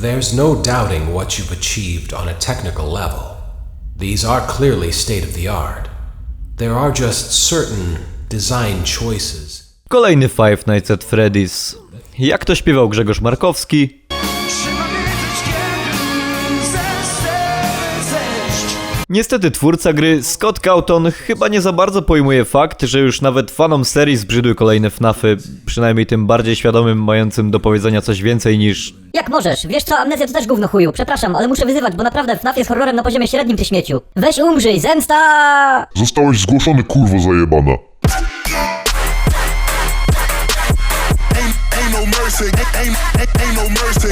There's no doubting what you've achieved on a technical level. These are clearly state of the art. There are just certain design choices. Kolejny Five Nights at Freddy's. Jak to śpiewał Grzegorz Markowski, Niestety twórca gry, Scott Cawthon, chyba nie za bardzo pojmuje fakt, że już nawet fanom serii zbrzydły kolejne FNAFy, przynajmniej tym bardziej świadomym, mającym do powiedzenia coś więcej niż... Jak możesz? Wiesz co, amnezja to też gówno chuju. Przepraszam, ale muszę wyzywać, bo naprawdę FNAF jest horrorem na poziomie średnim, ty śmieciu. Weź umrzyj, zemsta! Zostałeś zgłoszony, kurwo zajebana.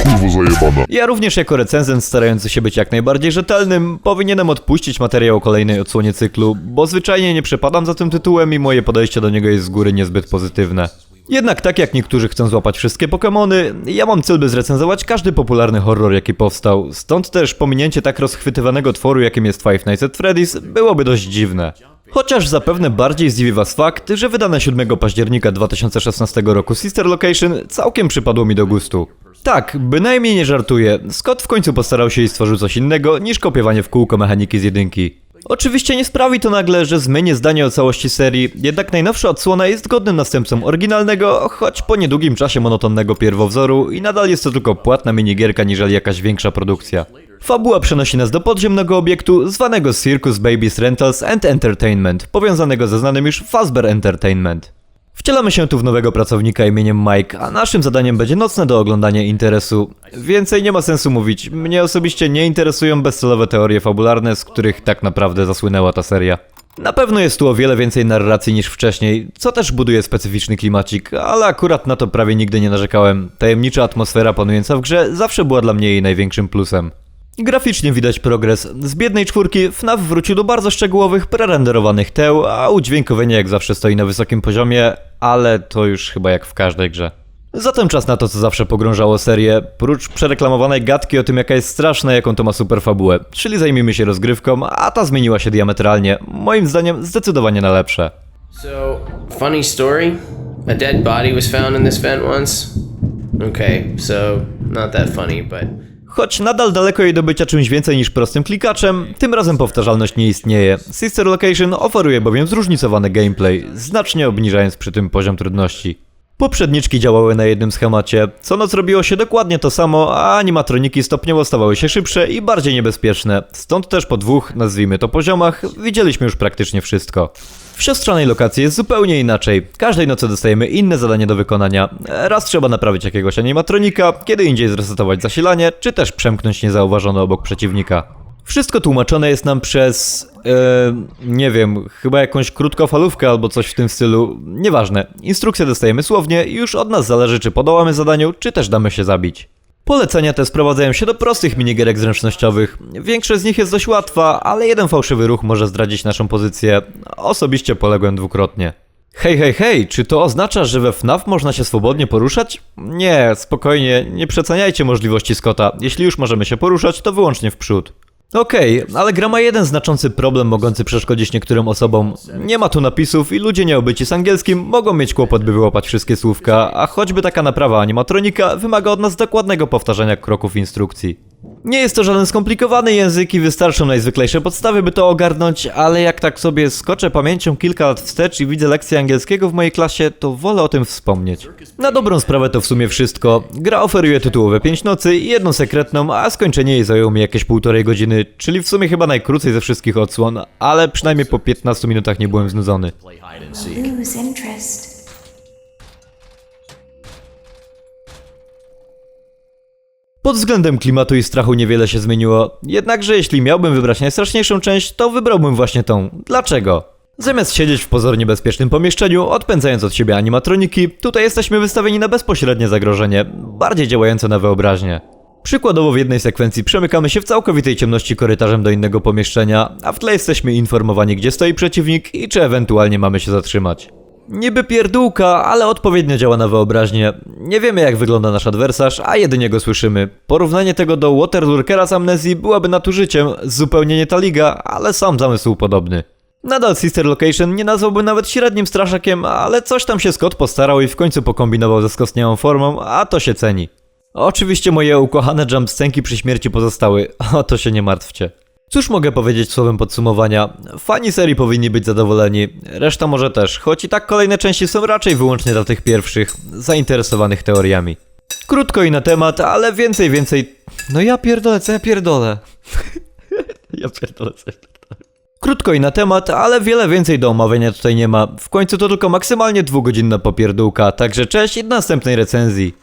Kurwo zajebana. Ja również jako recenzent starający się być jak najbardziej rzetelnym, powinienem odpuścić materiał o kolejnej odsłonie cyklu, bo zwyczajnie nie przepadam za tym tytułem i moje podejście do niego jest z góry niezbyt pozytywne. Jednak tak jak niektórzy chcą złapać wszystkie Pokémony, ja mam cel by zrecenzować każdy popularny horror jaki powstał, stąd też pominięcie tak rozchwytywanego tworu jakim jest Five Nights at Freddy's byłoby dość dziwne. Chociaż zapewne bardziej zdziwi was fakt, że wydane 7 października 2016 roku Sister Location całkiem przypadło mi do gustu. Tak, bynajmniej nie żartuję, Scott w końcu postarał się i stworzył coś innego niż kopiowanie w kółko mechaniki z jedynki. Oczywiście nie sprawi to nagle, że zmienię zdanie o całości serii, jednak najnowsza odsłona jest godnym następcą oryginalnego, choć po niedługim czasie monotonnego pierwowzoru i nadal jest to tylko płatna minigierka niżeli jakaś większa produkcja. Fabuła przenosi nas do podziemnego obiektu zwanego Circus Babies Rentals and Entertainment, powiązanego ze znanym już Fazbear Entertainment. Wcielamy się tu w nowego pracownika imieniem Mike, a naszym zadaniem będzie nocne do oglądania interesu. Więcej nie ma sensu mówić, mnie osobiście nie interesują bezcelowe teorie fabularne, z których tak naprawdę zasłynęła ta seria. Na pewno jest tu o wiele więcej narracji niż wcześniej, co też buduje specyficzny klimacik, ale akurat na to prawie nigdy nie narzekałem. Tajemnicza atmosfera panująca w grze zawsze była dla mnie jej największym plusem. Graficznie widać progres. Z biednej czwórki FNAF wrócił do bardzo szczegółowych, prerenderowanych teł, a udźwiękowienie jak zawsze stoi na wysokim poziomie, ale to już chyba jak w każdej grze. Zatem czas na to, co zawsze pogrążało serię, prócz przereklamowanej gadki o tym, jaka jest straszna, jaką to ma super fabułę. Czyli zajmijmy się rozgrywką, a ta zmieniła się diametralnie. Moim zdaniem zdecydowanie na lepsze. So, funny story. A dead body was found in this vent once. Okay, so not that funny, but Choć nadal daleko jej do bycia czymś więcej niż prostym klikaczem, tym razem powtarzalność nie istnieje. Sister Location oferuje bowiem zróżnicowany gameplay, znacznie obniżając przy tym poziom trudności. Poprzedniczki działały na jednym schemacie, co noc robiło się dokładnie to samo, a animatroniki stopniowo stawały się szybsze i bardziej niebezpieczne. Stąd też po dwóch, nazwijmy to poziomach, widzieliśmy już praktycznie wszystko. W siostrzanej lokacji jest zupełnie inaczej. Każdej nocy dostajemy inne zadanie do wykonania. Raz trzeba naprawić jakiegoś animatronika, kiedy indziej zresetować zasilanie, czy też przemknąć niezauważone obok przeciwnika. Wszystko tłumaczone jest nam przez. E, nie wiem, chyba jakąś krótkofalówkę albo coś w tym stylu. Nieważne. Instrukcje dostajemy słownie i już od nas zależy, czy podołamy zadaniu, czy też damy się zabić. Polecenia te sprowadzają się do prostych minigierek zręcznościowych. Większość z nich jest dość łatwa, ale jeden fałszywy ruch może zdradzić naszą pozycję. Osobiście poległem dwukrotnie. Hej, hej, hej, czy to oznacza, że we FNAF można się swobodnie poruszać? Nie, spokojnie, nie przeceniajcie możliwości Scotta. Jeśli już możemy się poruszać, to wyłącznie w przód. Okej, ale gra ma jeden znaczący problem mogący przeszkodzić niektórym osobom. Nie ma tu napisów i ludzie nieobyci z angielskim mogą mieć kłopot, by wyłapać wszystkie słówka, a choćby taka naprawa animatronika wymaga od nas dokładnego powtarzania kroków instrukcji. Nie jest to żaden skomplikowany język i wystarczą najzwyklejsze podstawy, by to ogarnąć, ale jak tak sobie skoczę pamięcią kilka lat wstecz i widzę lekcję angielskiego w mojej klasie, to wolę o tym wspomnieć. Na dobrą sprawę to w sumie wszystko. Gra oferuje tytułowe 5 nocy i jedną sekretną, a skończenie jej zajęło mi jakieś półtorej godziny, czyli w sumie chyba najkrócej ze wszystkich odsłon, ale przynajmniej po 15 minutach nie byłem znudzony. Pod względem klimatu i strachu niewiele się zmieniło, jednakże jeśli miałbym wybrać najstraszniejszą część, to wybrałbym właśnie tą. Dlaczego? Zamiast siedzieć w pozornie bezpiecznym pomieszczeniu, odpędzając od siebie animatroniki, tutaj jesteśmy wystawieni na bezpośrednie zagrożenie, bardziej działające na wyobraźnię. Przykładowo w jednej sekwencji przemykamy się w całkowitej ciemności korytarzem do innego pomieszczenia, a w tle jesteśmy informowani gdzie stoi przeciwnik i czy ewentualnie mamy się zatrzymać. Niby pierdółka, ale odpowiednio działa na wyobraźnię. Nie wiemy jak wygląda nasz adwersarz, a jedynie go słyszymy. Porównanie tego do Waterlurkera z Amnezji byłaby nadużyciem, zupełnie nie ta liga, ale sam zamysł podobny. Nadal Sister Location nie nazwałby nawet średnim straszakiem, ale coś tam się Scott postarał i w końcu pokombinował ze skostniałą formą, a to się ceni. Oczywiście moje ukochane jumpscenki przy śmierci pozostały, o to się nie martwcie. Cóż mogę powiedzieć słowem podsumowania? Fani serii powinni być zadowoleni, reszta może też, choć i tak kolejne części są raczej wyłącznie dla tych pierwszych, zainteresowanych teoriami. Krótko i na temat, ale więcej, więcej... No ja pierdolę, co ja pierdolę? ja pierdolę, co ja pierdolę. Krótko i na temat, ale wiele więcej do omawiania tutaj nie ma. W końcu to tylko maksymalnie dwugodzinna popierdółka, także cześć i do następnej recenzji.